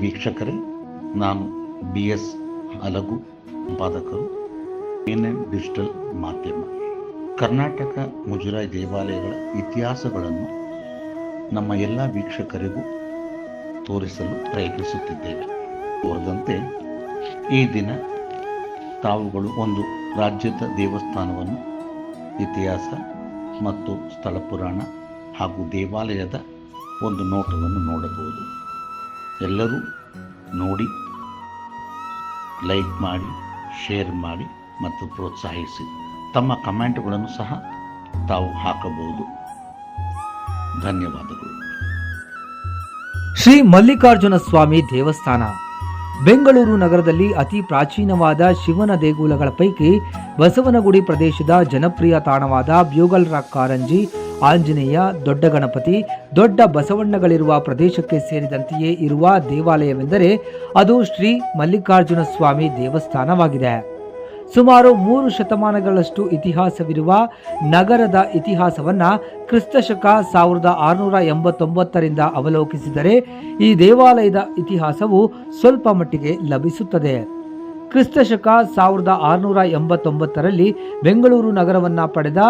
ವೀಕ್ಷಕರೇ, ನಾನು B S Alagu ಸಂಪಾದಕರು ಎನ್ ಎನ್ ಡಿಜಿಟಲ್ ಮಾಧ್ಯಮ. ಕರ್ನಾಟಕ ಮುಜರಾಯಿ ದೇವಾಲಯಗಳ ಇತಿಹಾಸಗಳನ್ನು ನಮ್ಮ ಎಲ್ಲ ವೀಕ್ಷಕರಿಗೂ ತೋರಿಸಲು ಪ್ರಯತ್ನಿಸುತ್ತಿದ್ದೇವೆ. ತೋರದಂತೆ, ಈ ದಿನ ತಾವುಗಳು ಒಂದು ರಾಜ್ಯದ ದೇವಸ್ಥಾನವನ್ನು, ಇತಿಹಾಸ ಮತ್ತು ಸ್ಥಳ ಪುರಾಣ ಹಾಗೂ ದೇವಾಲಯದ ಒಂದು ನೋಟವನ್ನು ನೋಡಬಹುದು. ಎಲ್ಲರೂ ನೋಡಿ ಲೈಕ್ ಮಾಡಿ ಶೇರ್ ಮಾಡಿ ಮತ್ತು ಪ್ರೋತ್ಸಾಹಿಸಿ. ತಮ್ಮ ಕಮೆಂಟ್ಗಳನ್ನು ಸಹ ತಾವು ಹಾಕಬಹುದು. ಧನ್ಯವಾದಗಳು. ಶ್ರೀ ಮಲ್ಲಿಕಾರ್ಜುನ ಸ್ವಾಮಿ ದೇವಸ್ಥಾನ. ಬೆಂಗಳೂರು ನಗರದಲ್ಲಿ ಅತಿ ಪ್ರಾಚೀನವಾದ ಶಿವನ ದೇಗುಲಗಳ ಪೈಕಿ ಬಸವನಗುಡಿ ಪ್ರದೇಶದ ಜನಪ್ರಿಯ ತಾಣವಾದ ಬ್ಯೂಗಲ್ ರಾಕ್ ಕಾರಂಜಿ ಆಂಜನೇಯ, ದೊಡ್ಡ ಗಣಪತಿ, ದೊಡ್ಡ ಬಸವಣ್ಣಗಳಿರುವ ಪ್ರದೇಶಕ್ಕೆ ಸೇರಿದಂತೆಯೇ ಇರುವ ದೇವಾಲಯವೆಂದರೆ ಅದು ಶ್ರೀ ಮಲ್ಲಿಕಾರ್ಜುನ ಸ್ವಾಮಿ ದೇವಸ್ಥಾನವಾಗಿದೆ. ಸುಮಾರು ಮೂರು ಶತಮಾನಗಳಷ್ಟು ಇತಿಹಾಸವಿರುವ ನಗರದ ಇತಿಹಾಸವನ್ನ ಕ್ರಿಸ್ತಶಕ ಸಾವಿರದ ಆರುನೂರ ಎಂಬತ್ತೊಂಬತ್ತರಿಂದ ಅವಲೋಕಿಸಿದರೆ ಈ ದೇವಾಲಯದ ಇತಿಹಾಸವು ಸ್ವಲ್ಪ ಮಟ್ಟಿಗೆ ಲಭಿಸುತ್ತದೆ. ಕ್ರಿಸ್ತಶಕ ಸಾವಿರದ ಆರುನೂರ ಎಂಬತ್ತೊಂಬತ್ತರಲ್ಲಿ ಬೆಂಗಳೂರು ನಗರವನ್ನ ಪಡೆದ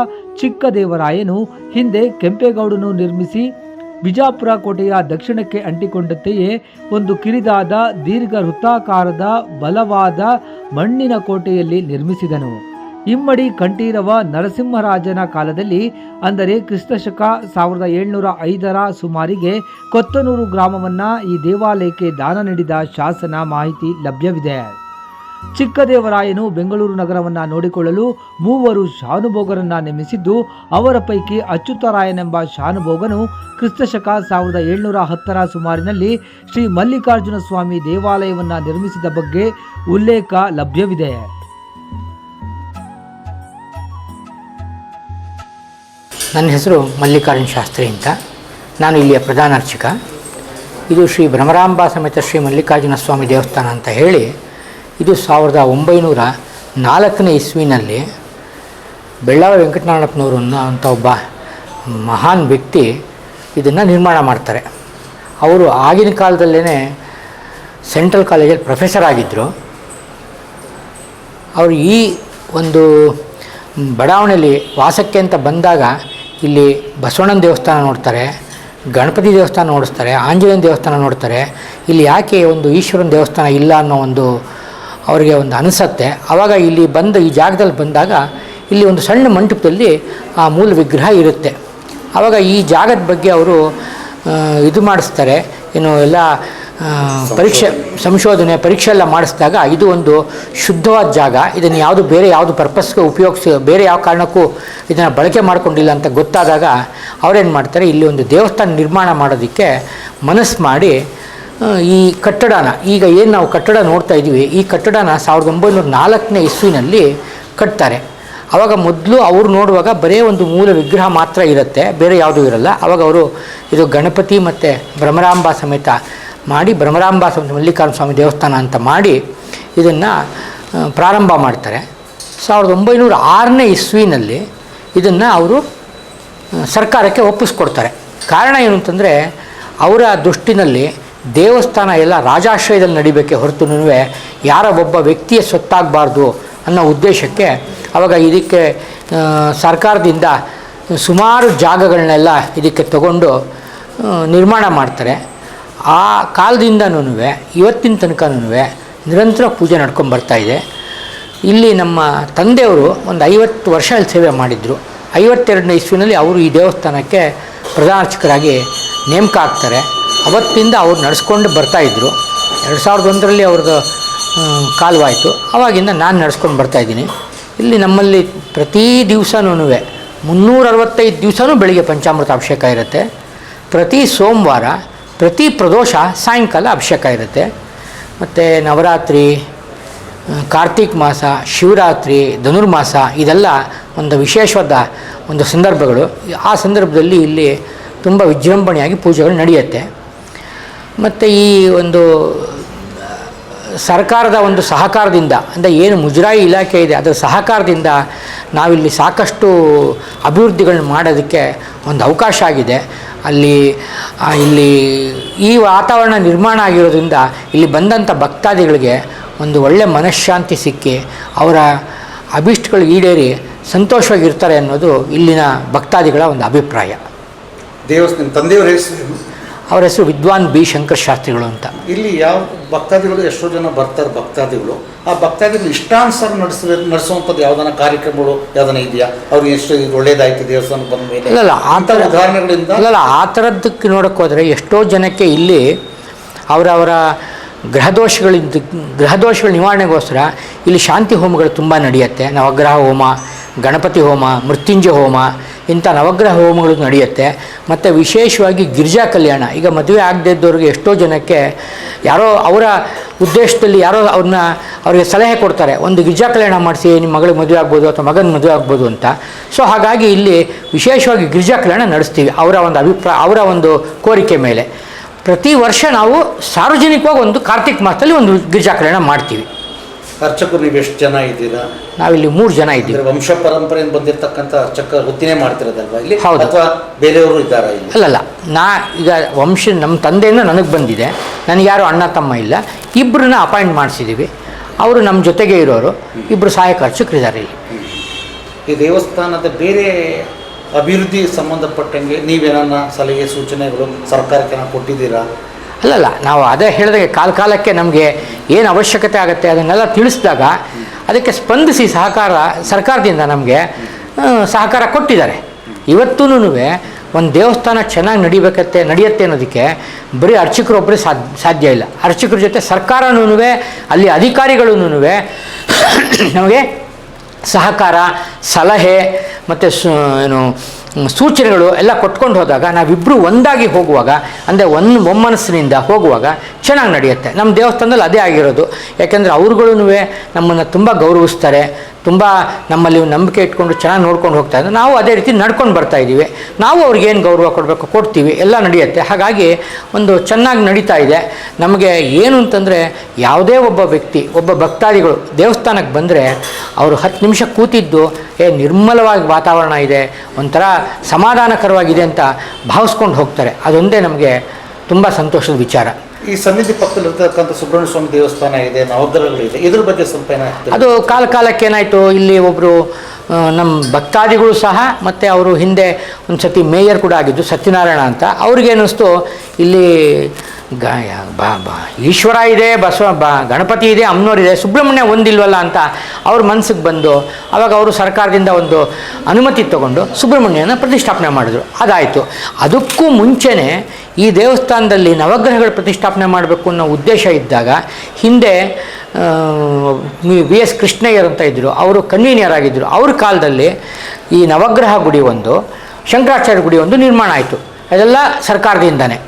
ಚಿಕ್ಕದೇವರಾಯನು ಹಿಂದೆ ಕೆಂಪೇಗೌಡನು ನಿರ್ಮಿಸಿ ಬಿಜಾಪುರ ಕೋಟೆಯ ದಕ್ಷಿಣಕ್ಕೆ ಅಂಟಿಕೊಂಡಂತೆಯೇ ಒಂದು ಕಿರಿದಾದ ದೀರ್ಘ ವೃತ್ತಾಕಾರದ ಬಲವಾದ ಮಣ್ಣಿನ ಕೋಟೆಯಲ್ಲಿ ನಿರ್ಮಿಸಿದನು. ಇಮ್ಮಡಿ ಕಂಠೀರವ ನರಸಿಂಹರಾಜನ ಕಾಲದಲ್ಲಿ, ಅಂದರೆ ಕ್ರಿಸ್ತಶಕ ಸಾವಿರದ ಏಳ್ನೂರ ಐದರ ಸುಮಾರಿಗೆ ಕೊತ್ತನೂರು ಗ್ರಾಮವನ್ನ ಈ ದೇವಾಲಯಕ್ಕೆ ದಾನ ನೀಡಿದ ಶಾಸನ ಮಾಹಿತಿ ಲಭ್ಯವಿದೆ. ಚಿಕ್ಕದೇವರಾಯನು ಬೆಂಗಳೂರು ನಗರವನ್ನು ನೋಡಿಕೊಳ್ಳಲು ಮೂವರು ಶಾನುಭೋಗರನ್ನ ನೇಮಿಸಿದ್ದು, ಅವರ ಪೈಕಿ ಅಚ್ಯುತರಾಯನೆಂಬ ಶಾನುಭೋಗನು ಕ್ರಿಸ್ತಶಕ ಸಾವಿರದ ಏಳ್ನೂರ ಹತ್ತರ ಸುಮಾರಿನಲ್ಲಿ ಶ್ರೀ ಮಲ್ಲಿಕಾರ್ಜುನ ಸ್ವಾಮಿ ದೇವಾಲಯವನ್ನು ನಿರ್ಮಿಸಿದ ಬಗ್ಗೆ ಉಲ್ಲೇಖ ಲಭ್ಯವಿದೆ. ನನ್ನ ಹೆಸರು ಮಲ್ಲಿಕಾರ್ಜುನ ಶಾಸ್ತ್ರಿ ಅಂತ. ನಾನು ಇಲ್ಲಿಯ ಪ್ರಧಾನ ಅರ್ಚಕ. ಇದು ಶ್ರೀ ಭ್ರಮರಾಂಬಾ ಸಮೇತ ಶ್ರೀ ಮಲ್ಲಿಕಾರ್ಜುನ ಸ್ವಾಮಿ ದೇವಸ್ಥಾನ ಅಂತ ಹೇಳಿ ಇದು ಸಾವಿರದ ಒಂಬೈನೂರ ನಾಲ್ಕನೇ ಇಸ್ವಿನಲ್ಲಿ ಬೆಳ್ಳಾವ ವೆಂಕಟನಾರಾಯಣಪ್ಪನವರು ಅಂಥ ಒಬ್ಬ ಮಹಾನ್ ವ್ಯಕ್ತಿ ಇದನ್ನು ನಿರ್ಮಾಣ ಮಾಡ್ತಾರೆ. ಅವರು ಆಗಿನ ಕಾಲದಲ್ಲೇ ಸೆಂಟ್ರಲ್ ಕಾಲೇಜಲ್ಲಿ ಪ್ರೊಫೆಸರ್ ಆಗಿದ್ದರು ಅವರು ಈ ಒಂದು ಬಡಾವಣೆಯಲ್ಲಿ ವಾಸಕ್ಕೆ ಅಂತ ಬಂದಾಗ ಇಲ್ಲಿ ಬಸವಣ್ಣನ ದೇವಸ್ಥಾನ ನೋಡ್ತಾರೆ, ಗಣಪತಿ ದೇವಸ್ಥಾನ ನೋಡಿಸ್ತಾರೆ, ಆಂಜನೇಯನ ದೇವಸ್ಥಾನ ನೋಡ್ತಾರೆ. ಇಲ್ಲಿ ಯಾಕೆ ಒಂದು ಈಶ್ವರನ ದೇವಸ್ಥಾನ ಇಲ್ಲ ಅನ್ನೋ ಒಂದು ಅವರಿಗೆ ಒಂದು ಅನಿಸತ್ತೆ. ಆವಾಗ ಇಲ್ಲಿ ಬಂದ, ಈ ಜಾಗದಲ್ಲಿ ಬಂದಾಗ ಇಲ್ಲಿ ಒಂದು ಸಣ್ಣ ಮಂಟಪದಲ್ಲಿ ಆ ಮೂಲ ವಿಗ್ರಹ ಇರುತ್ತೆ. ಆವಾಗ ಈ ಜಾಗದ ಬಗ್ಗೆ ಅವರು ಇದು ಮಾಡಿಸ್ತಾರೆ. ಏನು ಎಲ್ಲ ಪರೀಕ್ಷೆ, ಸಂಶೋಧನೆ, ಪರೀಕ್ಷೆ ಎಲ್ಲ ಮಾಡಿಸಿದಾಗ ಇದು ಒಂದು ಶುದ್ಧವಾದ ಜಾಗ. ಇದನ್ನು ಯಾವುದು ಬೇರೆ ಯಾವುದು ಪರ್ಪಸ್ಗೆ ಉಪಯೋಗಿಸ, ಬೇರೆ ಯಾವ ಕಾರಣಕ್ಕೂ ಇದನ್ನು ಬಳಕೆ ಮಾಡಿಕೊಂಡಿಲ್ಲ ಅಂತ ಗೊತ್ತಾದಾಗ ಅವರೇನು ಮಾಡ್ತಾರೆ, ಇಲ್ಲಿ ಒಂದು ದೇವಸ್ಥಾನ ನಿರ್ಮಾಣ ಮಾಡೋದಕ್ಕೆ ಮನಸ್ಸು ಮಾಡಿ ಈ ಕಟ್ಟಡನ, ಈಗ ಏನು ನಾವು ಕಟ್ಟಡ ನೋಡ್ತಾ ಇದ್ದೀವಿ, ಈ ಕಟ್ಟಡನ ಸಾವಿರದ ಒಂಬೈನೂರ ನಾಲ್ಕನೇ ಇಸ್ವಿನಲ್ಲಿ ಕಟ್ತಾರೆ. ಆವಾಗ ಮೊದಲು ಅವರು ನೋಡುವಾಗ ಬರೇ ಒಂದು ಮೂಲ ವಿಗ್ರಹ ಮಾತ್ರ ಇರುತ್ತೆ, ಬೇರೆ ಯಾವುದೂ ಇರಲ್ಲ. ಆವಾಗ ಅವರು ಇದು ಗಣಪತಿ ಮತ್ತು ಭ್ರಮರಾಂಬ ಸಮೇತ ಮಾಡಿ, ಭ್ರಮರಾಂಬ ಸಮೇತ ಮಲ್ಲಿಕಾರ್ಜುನ ಸ್ವಾಮಿ ದೇವಸ್ಥಾನ ಅಂತ ಮಾಡಿ ಇದನ್ನು ಪ್ರಾರಂಭ ಮಾಡ್ತಾರೆ. ಸಾವಿರದ ಒಂಬೈನೂರ ಆರನೇ ಇಸ್ವಿನಲ್ಲಿ ಇದನ್ನು ಅವರು ಸರ್ಕಾರಕ್ಕೆ ಒಪ್ಪಿಸ್ಕೊಡ್ತಾರೆ. ಕಾರಣ ಏನು ಅಂತಂದರೆ, ಅವರ ದೃಷ್ಟಿನಲ್ಲಿ ದೇವಸ್ಥಾನ ಎಲ್ಲ ರಾಜಾಶ್ರಯದಲ್ಲಿ ನಡಿಬೇಕೆ ಹೊರತು ಯಾರ ಒಬ್ಬ ವ್ಯಕ್ತಿಯ ಸೊತ್ತಾಗಬಾರ್ದು ಅನ್ನೋ ಉದ್ದೇಶಕ್ಕೆ ಆವಾಗ ಇದಕ್ಕೆ ಸರ್ಕಾರದಿಂದ ಸುಮಾರು ಜಾಗಗಳನ್ನೆಲ್ಲ ಇದಕ್ಕೆ ತಗೊಂಡು ನಿರ್ಮಾಣ ಮಾಡ್ತಾರೆ. ಆ ಕಾಲದಿಂದನೂ ಇವತ್ತಿನ ತನಕನೂ ನಿರಂತರ ಪೂಜೆ ನಡ್ಕೊಂಡು ಬರ್ತಾ ಇದೆ. ಇಲ್ಲಿ ನಮ್ಮ ತಂದೆಯವರು ಒಂದು ಐವತ್ತು ವರ್ಷ ಸೇವೆ ಮಾಡಿದರು. ಐವತ್ತೆರಡನೇ ಇಸ್ವಿನಲ್ಲಿ ಅವರು ಈ ದೇವಸ್ಥಾನಕ್ಕೆ ಪ್ರಧಾನಾರ್ಚಕರಾಗಿ ನೇಮಕ ಆಗ್ತಾರೆ. ಅವತ್ತಿಂದ ಅವ್ರು ನಡೆಸ್ಕೊಂಡು ಬರ್ತಾಯಿದ್ರು ಎರಡು ಸಾವಿರದ ಒಂದರಲ್ಲಿ ಅವ್ರದ್ದು ಕಾಲವಾಯಿತು. ಆವಾಗಿಂದ ನಾನು ನಡೆಸ್ಕೊಂಡು ಬರ್ತಾಯಿದ್ದೀನಿ ಇಲ್ಲಿ ನಮ್ಮಲ್ಲಿ ಪ್ರತಿ ದಿವಸನೂ ಮುನ್ನೂರ ಅರವತ್ತೈದು ದಿವಸನೂ ಬೆಳಿಗ್ಗೆ ಪಂಚಾಮೃತ ಅಭಿಷೇಕ ಇರುತ್ತೆ. ಪ್ರತಿ ಸೋಮವಾರ, ಪ್ರತಿ ಪ್ರದೋಷ ಸಾಯಂಕಾಲ ಅಭಿಷೇಕ ಇರುತ್ತೆ. ಮತ್ತು ನವರಾತ್ರಿ ಕಾರ್ತೀಕ್ ಮಾಸ, ಶಿವರಾತ್ರಿ, ಧನುರ್ಮಾಸ, ಇದೆಲ್ಲ ಒಂದು ವಿಶೇಷವಾದ ಒಂದು ಸಂದರ್ಭಗಳು. ಆ ಸಂದರ್ಭದಲ್ಲಿ ಇಲ್ಲಿ ತುಂಬ ವಿಜೃಂಭಣೆಯಾಗಿ ಪೂಜೆಗಳು ನಡೆಯುತ್ತೆ. ಮತ್ತು ಈ ಒಂದು, ಸರ್ಕಾರದ ಒಂದು ಸಹಕಾರದಿಂದ, ಅಂದರೆ ಏನು ಮುಜರಾಯಿ ಇಲಾಖೆ ಇದೆ, ಅದರ ಸಹಕಾರದಿಂದ ನಾವಿಲ್ಲಿ ಸಾಕಷ್ಟು ಅಭಿವೃದ್ಧಿಗಳನ್ನ ಮಾಡೋದಕ್ಕೆ ಒಂದು ಅವಕಾಶ ಆಗಿದೆ. ಅಲ್ಲಿ ಇಲ್ಲಿ ಈ ವಾತಾವರಣ ನಿರ್ಮಾಣ ಆಗಿರೋದ್ರಿಂದ ಇಲ್ಲಿ ಬಂದಂಥ ಭಕ್ತಾದಿಗಳಿಗೆ ಒಂದು ಒಳ್ಳೆಯ ಮನಃಶಾಂತಿ ಸಿಕ್ಕಿ ಅವರ ಅಭಿಷ್ಟಗಳು ಈಡೇರಿ ಸಂತೋಷವಾಗಿರ್ತಾರೆ ಅನ್ನೋದು ಇಲ್ಲಿನ ಭಕ್ತಾದಿಗಳ ಒಂದು ಅಭಿಪ್ರಾಯ. ದೇವಸ್ಥಾನ, ತಂದೆಯವರು ಅವರ ಹೆಸರು ವಿದ್ವಾನ್ ಬಿ ಶಂಕರ್ ಶಾಸ್ತ್ರಿಗಳು ಅಂತ. ಇಲ್ಲಿ ಯಾವ ಭಕ್ತಾದಿಗಳು ಎಷ್ಟೋ ಜನ ಬರ್ತಾರೆ ಭಕ್ತಾದಿಗಳು. ಆ ಭಕ್ತಾದಿಗಳು ಇಷ್ಟಾನುಸಾರ ನಡೆಸ ನಡೆಸುವಂಥದ್ದು ಯಾವ್ದಾನ ಕಾರ್ಯಕ್ರಮಗಳು ಯಾವ್ದಾನ ಇದೆಯಾ? ಅವ್ರಿಗೆ ಎಷ್ಟು ಇದು ಒಳ್ಳೇದಾಯ್ತು ದೇವಸ್ಥಾನ ಬಂದ ಮೇಲೆ. ಇಲ್ಲ ಆ ಥರ ಉದಾಹರಣೆಗಳಿಂದ ಇಲ್ಲ ಆ ಥರದ್ದಕ್ಕೆ ನೋಡೋಕ್ಕೆ ಹೋದರೆ ಎಷ್ಟೋ ಜನಕ್ಕೆ ಇಲ್ಲಿ ಅವರವರ ಗ್ರಹದೋಷಗಳಿಂದ ಗ್ರಹದೋಷಗಳ ನಿವಾರಣೆಗೋಸ್ಕರ ಇಲ್ಲಿ ಶಾಂತಿ ಹೋಮಗಳು ತುಂಬ ನಡೆಯುತ್ತೆ. ನವಗ್ರಹ ಹೋಮ ಗಣಪತಿ ಹೋಮ, ಮೃತ್ಯುಂಜಯ ಹೋಮ, ಇಂಥ ನವಗ್ರಹ ಹೋಮಗಳು ನಡೆಯುತ್ತೆ. ಮತ್ತು ವಿಶೇಷವಾಗಿ ಗಿರಿಜಾ ಕಲ್ಯಾಣ, ಈಗ ಮದುವೆ ಆಗದೇ ಇದ್ದವ್ರಿಗೆ ಎಷ್ಟೋ ಜನಕ್ಕೆ ಯಾರೋ ಅವರ ಉದ್ದೇಶದಲ್ಲಿ ಯಾರೋ ಅವ್ರನ್ನ ಅವರಿಗೆ ಸಲಹೆ ಕೊಡ್ತಾರೆ, ಒಂದು ಗಿರಿಜಾ ಕಲ್ಯಾಣ ಮಾಡಿಸಿ, ನಿಮ್ಮ ಮಗಳಿಗೆ ಮದುವೆ ಆಗ್ಬೋದು ಅಥವಾ ಮಗನ ಮದುವೆ ಆಗ್ಬೋದು ಅಂತ. ಸೊ ಹಾಗಾಗಿ ಇಲ್ಲಿ ವಿಶೇಷವಾಗಿ ಗಿರಿಜಾ ಕಲ್ಯಾಣ ನಡೆಸ್ತೀವಿ, ಅವರ ಒಂದು ಅಭಿಪ್ರಾಯ, ಅವರ ಒಂದು ಕೋರಿಕೆ ಮೇಲೆ. ಪ್ರತಿ ವರ್ಷ ನಾವು ಸಾರ್ವಜನಿಕವಾಗಿ ಒಂದು ಕಾರ್ತಿಕ್ ಮಾಸದಲ್ಲಿ ಒಂದು ಗಿರಿಜಾ ಕಲ್ಯಾಣ ಮಾಡ್ತೀವಿ. ಅರ್ಚಕರು ನೀವು ಎಷ್ಟು ಜನ ಇದ್ದೀರಾ? ನಾವಿಲ್ಲಿ ಮೂರು ಜನ ಇದ್ದೀವಿ. ವಂಶ ಪರಂಪರೆಯಿಂದ ಬಂದಿರತಕ್ಕಂಥ ಅರ್ಚಕ ವೃತ್ತಿನೇ ಮಾಡ್ತಿರೋದಲ್ವಾ ಇಲ್ಲಿ? ಹೌದು. ಅಥವಾ ಬೇರೆಯವರು ಇದ್ದಾರಾ ಇಲ್ಲಿ? ಅಲ್ಲಲ್ಲ ನಾ ಈಗ ವಂಶ ನಮ್ಮ ತಂದೆಯಿಂದ ನನಗೆ ಬಂದಿದೆ. ನನಗೆ ಯಾರು ಅಣ್ಣ ತಮ್ಮ ಇಲ್ಲ. ಇಬ್ಬರನ್ನ ಅಪಾಯಿಂಟ್ ಮಾಡಿಸಿದ್ದೀವಿ ಅವರು ನಮ್ಮ ಜೊತೆಗೆ ಇರೋರು. ಇಬ್ಬರು ಸಹಾಯಕ ಅರ್ಚಕರಿದ್ದಾರೆ ಇಲ್ಲಿ. ಈ ದೇವಸ್ಥಾನದ ಬೇರೆ ಅಭಿವೃದ್ಧಿ ಸಂಬಂಧಪಟ್ಟಂಗೆ ನೀವೇನನ್ನ ಸಲಹೆ ಸೂಚನೆಗಳು ಸರ್ಕಾರಕ್ಕೆ ಕೊಟ್ಟಿದ್ದೀರಾ? ಅಲ್ಲಲ್ಲ, ನಾವು ಅದೇ ಹೇಳಿದಾಗೆ ಕಾಲ ಕಾಲಕ್ಕೆ ನಮಗೆ ಏನು ಅವಶ್ಯಕತೆ ಆಗುತ್ತೆ ಅದನ್ನೆಲ್ಲ ತಿಳಿಸಿದಾಗ ಅದಕ್ಕೆ ಸ್ಪಂದಿಸಿ ಸಹಕಾರ ಸರ್ಕಾರದಿಂದ ನಮಗೆ ಸಹಕಾರ ಕೊಟ್ಟಿದ್ದಾರೆ. ಇವತ್ತೂ ಒಂದು ದೇವಸ್ಥಾನ ಚೆನ್ನಾಗಿ ನಡಿಬೇಕತ್ತೆ, ನಡೆಯುತ್ತೆ ಅನ್ನೋದಕ್ಕೆ ಬರೀ ಅರ್ಚಕರೊಬ್ಬರೇ ಸಾಧ್ಯ ಸಾಧ್ಯ ಇಲ್ಲ. ಅರ್ಚಕರ ಜೊತೆ ಸರ್ಕಾರನೂ ಅಲ್ಲಿ ಅಧಿಕಾರಿಗಳೂ ನಮಗೆ ಸಹಕಾರ, ಸಲಹೆ, ಮತ್ತು ಏನು ಸೂಚನೆಗಳು ಎಲ್ಲ ಕೊಟ್ಕೊಂಡು ಹೋದಾಗ ನಾವಿಬ್ಬರು ಒಂದಾಗಿ ಹೋಗುವಾಗ, ಅಂದರೆ ಒಂದು ಒಮ್ಮನಸ್ಸಿನಿಂದ ಹೋಗುವಾಗ ಚೆನ್ನಾಗಿ ನಡೆಯುತ್ತೆ. ನಮ್ಮ ದೇವಸ್ಥಾನದಲ್ಲಿ ಅದೇ ಆಗಿರೋದು. ಯಾಕೆಂದರೆ ಅವ್ರುಗಳೂ ನಮ್ಮನ್ನು ತುಂಬ ಗೌರವಿಸ್ತಾರೆ, ತುಂಬ ನಮ್ಮಲ್ಲಿ ನಂಬಿಕೆ ಇಟ್ಕೊಂಡು ಚೆನ್ನಾಗಿ ನೋಡ್ಕೊಂಡು ಹೋಗ್ತಾ ಇದ್ದಾರೆ. ನಾವು ಅದೇ ರೀತಿ ನಡ್ಕೊಂಡು ಬರ್ತಾ ಇದ್ದೀವಿ ನಾವು ಅವ್ರಿಗೆ ಏನು ಗೌರವ ಕೊಡಬೇಕು ಕೊಡ್ತೀವಿ, ಎಲ್ಲ ನಡೆಯುತ್ತೆ. ಹಾಗಾಗಿ ಒಂದು ಚೆನ್ನಾಗಿ ನಡೀತಾ ಇದೆ. ನಮಗೆ ಏನು ಅಂತಂದರೆ ಯಾವುದೇ ಒಬ್ಬ ವ್ಯಕ್ತಿ, ಒಬ್ಬ ಭಕ್ತಾದಿಗಳು ದೇವಸ್ಥಾನಕ್ಕೆ ಬಂದರೆ, ಅವರು ಹತ್ತು ನಿಮಿಷ ಕೂತಿದ್ದು, ಏ ನಿರ್ಮಲವಾಗಿ ವಾತಾವರಣ ಇದೆ, ಒಂಥರ ಸಮಾಧಾನಕರವಾಗಿದೆ ಅಂತ ಭಾವಿಸ್ಕೊಂಡು ಹೋಗ್ತಾರೆ. ಅದೊಂದೇ ನಮಗೆ ತುಂಬ ಸಂತೋಷದ ವಿಚಾರ. ಈ ಸನ್ನಿಧಿ ಪಕ್ಕದಲ್ಲಿರ್ತಕ್ಕಂಥ ಸುಬ್ರಹ್ಮಣ್ಯ ಸ್ವಾಮಿ ದೇವಸ್ಥಾನ ಇದೆ ಇದೆ. ಇದ್ರ ಬಗ್ಗೆ ಸ್ವಲ್ಪ ಏನಾಯ್ತು ಅದು ಕಾಲ ಕಾಲಕ್ಕೆ ಏನಾಯಿತು? ಇಲ್ಲಿ ಒಬ್ಬರು ನಮ್ಮ ಭಕ್ತಾದಿಗಳು ಸಹ ಮತ್ತು ಅವರು ಹಿಂದೆ ಒಂದು ಸತಿ ಮೇಯರ್ ಕೂಡ ಆಗಿದ್ದು ಸತ್ಯನಾರಾಯಣ ಅಂತ. ಅವ್ರಿಗೇನಿಸ್ತು ಇಲ್ಲಿ ಗ ಯಾ- ಬಾ ಬಾ. ಈಶ್ವರ ಇದೆ, ಬಸವ, ಬಾ. ಗಣಪತಿ ಇದೆ ಅಮ್ಮನೋರಿದೆ ಸುಬ್ರಹ್ಮಣ್ಯ ಒಂದಿಲ್ವಲ್ಲ ಅಂತ ಅವ್ರ ಮನಸ್ಸಿಗೆ ಬಂದು ಅವಾಗ ಅವರು ಸರ್ಕಾರದಿಂದ ಒಂದು ಅನುಮತಿ ತಗೊಂಡು ಸುಬ್ರಹ್ಮಣ್ಯನ ಪ್ರತಿಷ್ಠಾಪನೆ ಮಾಡಿದ್ರು. ಅದಾಯಿತು. ಅದಕ್ಕೂ ಮುಂಚೆನೇ ಈ ದೇವಸ್ಥಾನದಲ್ಲಿ ನವಗ್ರಹಗಳ ಪ್ರತಿಷ್ಠಾಪನೆ ಮಾಡಬೇಕು ಅನ್ನೋ ಉದ್ದೇಶ ಇದ್ದಾಗ ಹಿಂದೆ ವಿ ಎಸ್ ಕೃಷ್ಣಯ್ಯರ್ ಅಂತ ಇದ್ದರು ಅವರು ಕನ್ವೀನಿಯರ್ ಆಗಿದ್ದರು ಅವ್ರ ಕಾಲದಲ್ಲಿ ಈ ನವಗ್ರಹ ಗುಡಿ ಒಂದು, ಶಂಕರಾಚಾರ್ಯ ಗುಡಿ ಒಂದು ನಿರ್ಮಾಣ ಆಯಿತು. ಅದೆಲ್ಲ ಸರ್ಕಾರದಿಂದನೇ.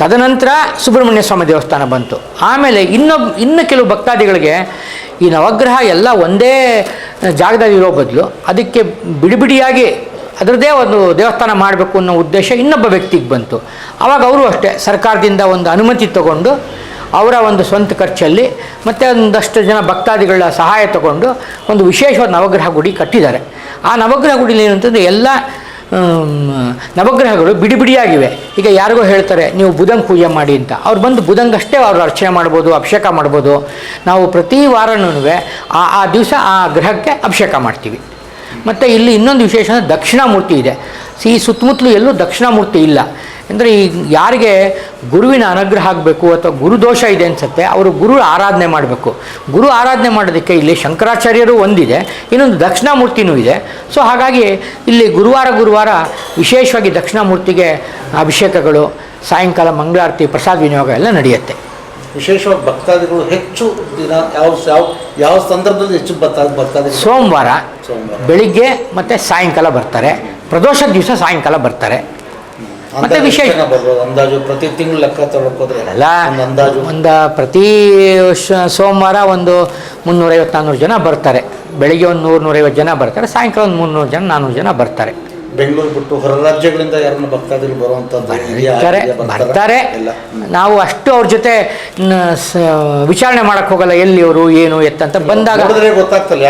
ತದನಂತರ ಸುಬ್ರಹ್ಮಣ್ಯ ಸ್ವಾಮಿ ದೇವಸ್ಥಾನ ಬಂತು. ಆಮೇಲೆ ಇನ್ನೊಬ್, ಇನ್ನು ಕೆಲವು ಭಕ್ತಾದಿಗಳಿಗೆ ಈ ನವಗ್ರಹ ಎಲ್ಲ ಒಂದೇ ಜಾಗದಲ್ಲಿ ಇರೋ ಬದಲು ಅದಕ್ಕೆ ಬಿಡಿಬಿಡಿಯಾಗಿ ಅದರದ್ದೇ ಒಂದು ದೇವಸ್ಥಾನ ಮಾಡಬೇಕು ಅನ್ನೋ ಉದ್ದೇಶ ಇನ್ನೊಬ್ಬ ವ್ಯಕ್ತಿಗೆ ಬಂತು. ಆವಾಗ ಅವರು ಅಷ್ಟೇ, ಸರ್ಕಾರದಿಂದ ಒಂದು ಅನುಮತಿ ತಗೊಂಡು ಅವರ ಒಂದು ಸ್ವಂತ ಖರ್ಚಲ್ಲಿ ಮತ್ತು ಒಂದಷ್ಟು ಜನ ಭಕ್ತಾದಿಗಳ ಸಹಾಯ ತಗೊಂಡು ಒಂದು ವಿಶೇಷವಾದ ನವಗ್ರಹ ಗುಡಿ ಕಟ್ಟಿದ್ದಾರೆ. ಆ ನವಗ್ರಹ ಗುಡಿಲಿ ಏನಂತಂದರೆ ಎಲ್ಲ ನವಗ್ರಹಗಳು ಬಿಡಿ ಬಿಡಿಯಾಗಿವೆ ಈಗ ಯಾರಿಗೋ ಹೇಳ್ತಾರೆ, ನೀವು ಬುಧಂಗ್ ಪೂಜೆ ಮಾಡಿ ಅಂತ. ಅವ್ರು ಬಂದು ಬುಧಂಗಷ್ಟೇ ಅವರು ಅರ್ಚನೆ ಮಾಡ್ಬೋದು, ಅಭಿಷೇಕ ಮಾಡ್ಬೋದು. ನಾವು ಪ್ರತಿ ವಾರನೂ ಆ ಆ ದಿವಸ ಆ ಗ್ರಹಕ್ಕೆ ಅಭಿಷೇಕ ಮಾಡ್ತೀವಿ. ಮತ್ತು ಇಲ್ಲಿ ಇನ್ನೊಂದು ವಿಶೇಷ ಅಂದರೆ ದಕ್ಷಿಣಾಮೂರ್ತಿ ಇದೆ. ಈ ಸುತ್ತಮುತ್ತಲು ಎಲ್ಲೂ ದಕ್ಷಿಣಾಮೂರ್ತಿ ಇಲ್ಲ. ಅಂದರೆ ಈ ಯಾರಿಗೆ ಗುರುವಿನ ಅನುಗ್ರಹ ಆಗಬೇಕು ಅಥವಾ ಗುರುದೋಷ ಇದೆ ಅನಿಸುತ್ತೆ ಅವರು ಗುರು ಆರಾಧನೆ ಮಾಡಬೇಕು. ಗುರು ಆರಾಧನೆ ಮಾಡೋದಕ್ಕೆ ಇಲ್ಲಿ ಶಂಕರಾಚಾರ್ಯರು ಒಂದಿದೆ ಇನ್ನೊಂದು ದಕ್ಷಿಣಾಮೂರ್ತಿನೂ ಇದೆ. ಸೊ ಹಾಗಾಗಿ ಇಲ್ಲಿ ಗುರುವಾರ ಗುರುವಾರ ವಿಶೇಷವಾಗಿ ದಕ್ಷಿಣಾಮೂರ್ತಿಗೆ ಅಭಿಷೇಕಗಳು ಸಾಯಂಕಾಲ ಮಂಗಳಾರತಿ ಪ್ರಸಾದ ವಿನಿಯೋಗ ಎಲ್ಲ ನಡೆಯುತ್ತೆ. ವಿಶೇಷವಾಗಿ ಭಕ್ತಾದಿಗಳು ಹೆಚ್ಚು ದಿನ ಯಾವ ಯಾವ ಯಾವ ಸಂದರ್ಭದಲ್ಲಿ ಹೆಚ್ಚು ಭಕ್ತ ಭಕ್ತಾದಿಗಳು? ಸೋಮವಾರ ಸೋಮವಾರ. ಬೆಳಿಗ್ಗೆ ಮತ್ತು ಸಾಯಂಕಾಲ ಬರ್ತಾರೆ. ಪ್ರದೋಷ ದಿವಸ ಸಾಯಂಕಾಲ ಬರ್ತಾರೆ. ಮತ್ತೆ ವಿಶೇಷ- ಅಂದಾಜು ಪ್ರತಿ ತಿಂಗಳು ಲೆಕ್ಕ ಅಲ್ಲ ಅಂದಾಜು? ಒಂದು ಪ್ರತಿ ಸೋಮವಾರ ಒಂದು ಮುನ್ನೂರೈವತ್ತು ನಾನ್ನೂರು ಜನ ಬರ್ತಾರೆ. ಬೆಳಿಗ್ಗೆ ಒಂದು ನೂರು ನೂರೈವತ್ತು ಜನ ಬರ್ತಾರೆ ಸಾಯಂಕಾಲ ಒಂದು ಮುನ್ನೂರು ಜನ ನಾನ್ನೂರು ಜನ ಬರ್ತಾರೆ. ಬೆಂಗಳೂರು ಬಿಟ್ಟು ಹೊರ ರಾಜ್ಯಗಳಿಂದ ಯಾರನ್ನ ಭಕ್ತಾದಿಗಳು ಬರುವಂತ? ಬರ್ತಾರೆ ನಾವು ಅಷ್ಟು ಅವ್ರ ಜೊತೆ ವಿಚಾರಣೆ ಮಾಡಕ್ಕೆ ಹೋಗಲ್ಲ ಎಲ್ಲಿ ಅವರು ಏನು ಎತ್ತಂತ ಬಂದಾಗ ಗೊತ್ತಾಗ್ತಲ್ಲ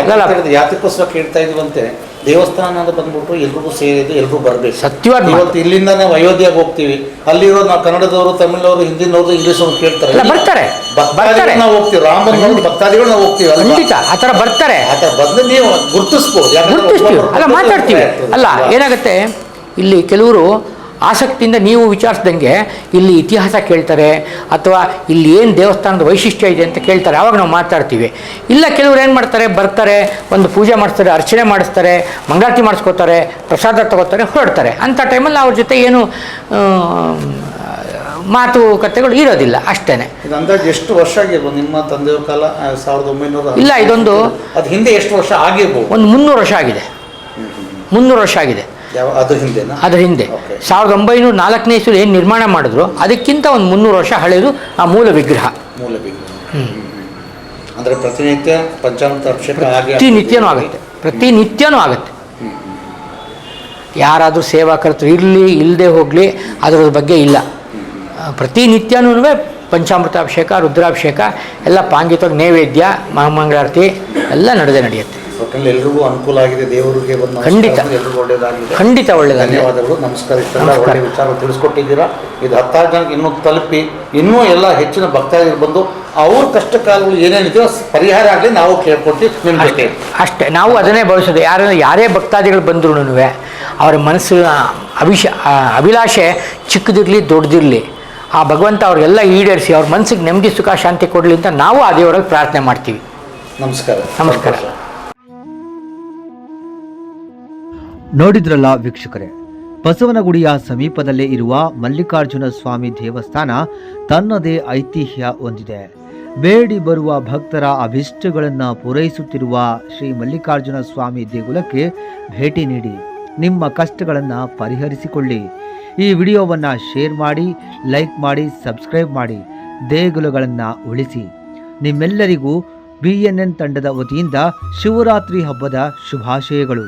ಯಾತಕ್ಕೋಸ್ಕರ ಕೇಳ್ತಾ ಇದೀವಂತೆ ದೇವಸ್ಥಾನ ಅಂತ ಬಂದ್ಬಿಟ್ಟು ಎಲ್ರಿಗೂ ಸೇರಿದ್ದು ಎಲ್ರಿಗೂ ಬರಬೇಕು. ಸತ್ಯವಾದ ಇವತ್ತು ಇಲ್ಲಿಂದ ನಾವು ಅಯೋಧ್ಯೆಗೆ ಹೋಗ್ತೀವಿ. ಅಲ್ಲಿರೋ ನಾವು ಕನ್ನಡದವರು ತಮಿಳವರು ಹಿಂದಿನವರು ಇಂಗ್ಲಿಷ್ ಅವ್ರು ಕೇಳ್ತಾರೆ. ಬರ್ತಾರೆ. ಬರ್ತಾರೆ. ಭಕ್ತಾದಿಗಳು ನಾವು ಹೋಗ್ತೀವಿ. ರಾಮನ ಭಕ್ತಾದಿಗಳು ನಾವು ಹೋಗ್ತೀವಿ? ಖಂಡಿತ. ಆ ಥರ ಬರ್ತಾರೆ. ಆ ಥರ ಬಂದು ನೀವು ಗುರುತಿಸ್ಬೋದು. ಗುರುತಿಸ್ತೀವಿ. ಅಲ್ಲ ಮಾತಾಡ್ತೀವಿ. ಅಲ್ಲ ಏನಾಗುತ್ತೆ? ಇಲ್ಲಿ ಕೆಲವರು ಆಸಕ್ತಿಯಿಂದ ನೀವು ವಿಚಾರಿಸ್ದಂಗೆ ಇಲ್ಲಿ ಇತಿಹಾಸ ಕೇಳ್ತಾರೆ ಅಥವಾ ಇಲ್ಲಿ ಏನು ದೇವಸ್ಥಾನದ ವೈಶಿಷ್ಟ್ಯ ಇದೆ ಅಂತ ಕೇಳ್ತಾರೆ ಆವಾಗ ನಾವು ಮಾತಾಡ್ತೀವಿ. ಇಲ್ಲ ಕೆಲವ್ರು ಏನು ಮಾಡ್ತಾರೆ ಬರ್ತಾರೆ ಒಂದು ಪೂಜೆ ಮಾಡಿಸ್ತಾರೆ ಅರ್ಚನೆ ಮಾಡಿಸ್ತಾರೆ ಮಂಗಳಾರತಿ ಮಾಡಿಸ್ಕೋತಾರೆ ಪ್ರಸಾದ ತಗೋತಾರೆ ಹೊರಡ್ತಾರೆ. ಅಂಥ ಟೈಮಲ್ಲಿ ಅವ್ರ ಜೊತೆ ಏನು ಮಾತುಕತೆಗಳು ಇರೋದಿಲ್ಲ ಅಷ್ಟೇ ಇದು ಅಂದಾಜು ಎಷ್ಟು ವರ್ಷ ಆಗಿರ್ಬೋದು ನಿಮ್ಮ ತಂದೆಯ ಕಾಲ ಸಾವಿರದ ಒಂಬೈನೂರ ಇಲ್ಲ, ಇದೊಂದು- ಅದು ಹಿಂದೆ ಎಷ್ಟು ವರ್ಷ ಆಗಿರ್ಬೋದು? ಒಂದು ಮುನ್ನೂರು ವರ್ಷ ಆಗಿದೆ. ಮುನ್ನೂರು ವರ್ಷ ಆಗಿದೆ. ಅದರ ಹಿಂದೆ. ಸಾವಿರದ ಒಂಬೈನೂರ ನಾಲ್ಕನೇ ಇಸ್ವಿ ಏನು ನಿರ್ಮಾಣ ಮಾಡಿದ್ರು ಅದಕ್ಕಿಂತ ಒಂದು ಮುನ್ನೂರು ವರ್ಷ ಹಳೆಯದು ಆ ಮೂಲ ವಿಗ್ರಹ. ಮೂಲ ವಿಗ್ರಹ. ಅಂದರೆ ಪ್ರತಿನಿತ್ಯ ಪಂಚಾಮೃತ ಅಭಿಷೇಕ ಪ್ರತಿನಿತ್ಯನೂ ಆಗುತ್ತೆ. ಪ್ರತಿನಿತ್ಯನೂ ಆಗುತ್ತೆ. ಯಾರಾದರೂ ಸೇವಾಕರ್ತರು ಇರಲಿ ಇಲ್ಲದೆ ಹೋಗಲಿ ಅದರ ಬಗ್ಗೆ ಇಲ್ಲ. ಪ್ರತಿನಿತ್ಯನೂ ಪಂಚಾಮೃತಾಭಿಷೇಕ ರುದ್ರಾಭಿಷೇಕ ಎಲ್ಲ ಪಾಂಗಿತವಾಗಿ ನೈವೇದ್ಯ ಮಹಾಮಂಗಳಾರತಿ ಎಲ್ಲ ನಡೆದೇ ನಡೆಯುತ್ತೆ. ಒಟ್ಟಿನಲ್ಲಿ ಎಲ್ರಿಗೂ ಅನುಕೂಲ ಆಗಿದೆ. ದೇವರಿಗೆ ಬಂದು ಖಂಡಿತ. ಎಲ್ರಿಗೂ ಒಳ್ಳೇದಾಗಿದೆ ಖಂಡಿತ ಒಳ್ಳೆಯದಾಗಲಿ. ಧನ್ಯವಾದಗಳು. ನಮಸ್ಕಾರ. ಇಷ್ಟೆಲ್ಲ ನಮಸ್ಕಾರ. ಒಳ್ಳೆ ವಿಚಾರ ತಿಳಿಸ್ಕೊಟ್ಟಿದ್ದೀರಾ. ಇದು ಹತ್ತಾರು ಜನಕ್ಕೆ ಇನ್ನೂ ತಲುಪಿ ಇನ್ನೂ ಎಲ್ಲ ಹೆಚ್ಚಿನ ಭಕ್ತಾದಿಗಳು ಬಂದು ಅವ್ರ ಕಷ್ಟ ಕಾಲಗಳು ಏನೇನಿದೆಯೋ ಪರಿಹಾರ ಆಗಲಿ ನಾವು ಕೇಳ್ಕೊಡ್ತೀವಿ ಅಷ್ಟೇ ನಾವು ಅದನ್ನೇ ಭಾವಿಸೋದು. ಯಾರು ಯಾರೇ ಭಕ್ತಾದಿಗಳು ಬಂದ್ರೂ ಅವರ ಮನಸ್ಸು ಅಭಿಷ ಅಭಿಲಾಷೆ ಚಿಕ್ಕದಿರಲಿ ದೊಡ್ಡದಿರಲಿ ಆ ಭಗವಂತ ಅವ್ರಿಗೆಲ್ಲ ಈಡೇರಿಸಿ ಅವ್ರ ಮನಸ್ಸಿಗೆ ನೆಮ್ಮದಿ ಸುಖ ಶಾಂತಿ ಕೊಡಲಿ ಅಂತ ನಾವು ಆ ದೇವರಲ್ಲಿ ಪ್ರಾರ್ಥನೆ ಮಾಡ್ತೀವಿ. ನಮಸ್ಕಾರ. ನಮಸ್ಕಾರ. ನೋಡಿದ್ರಲ್ಲ ವೀಕ್ಷಕರೇ? ಬಸವನಗುಡಿಯ ಸಮೀಪದಲ್ಲೇ ಇರುವ ಮಲ್ಲಿಕಾರ್ಜುನ ಸ್ವಾಮಿ ದೇವಸ್ಥಾನ ತನ್ನದೇ ಐತಿಹ್ಯ ಹೊಂದಿದೆ. ಬೇಡಿ ಬರುವ ಭಕ್ತರ ಅಭಿಷ್ಟಗಳನ್ನು ಪೂರೈಸುತ್ತಿರುವ ಶ್ರೀ ಮಲ್ಲಿಕಾರ್ಜುನ ಸ್ವಾಮಿ ದೇಗುಲಕ್ಕೆ ಭೇಟಿ ನೀಡಿ, ನಿಮ್ಮ ಕಷ್ಟಗಳನ್ನು ಪರಿಹರಿಸಿಕೊಳ್ಳಿ. ಈ ವಿಡಿಯೋವನ್ನು ಶೇರ್ ಮಾಡಿ, ಲೈಕ್ ಮಾಡಿ, ಸಬ್ಸ್ಕ್ರೈಬ್ ಮಾಡಿ, ದೇಗುಲಗಳನ್ನು ಉಳಿಸಿ. ನಿಮ್ಮೆಲ್ಲರಿಗೂ ಬಿ ಎನ್ ಎನ್ ತಂಡದ ವತಿಯಿಂದ ಶಿವರಾತ್ರಿ ಹಬ್ಬದ ಶುಭಾಶಯಗಳು.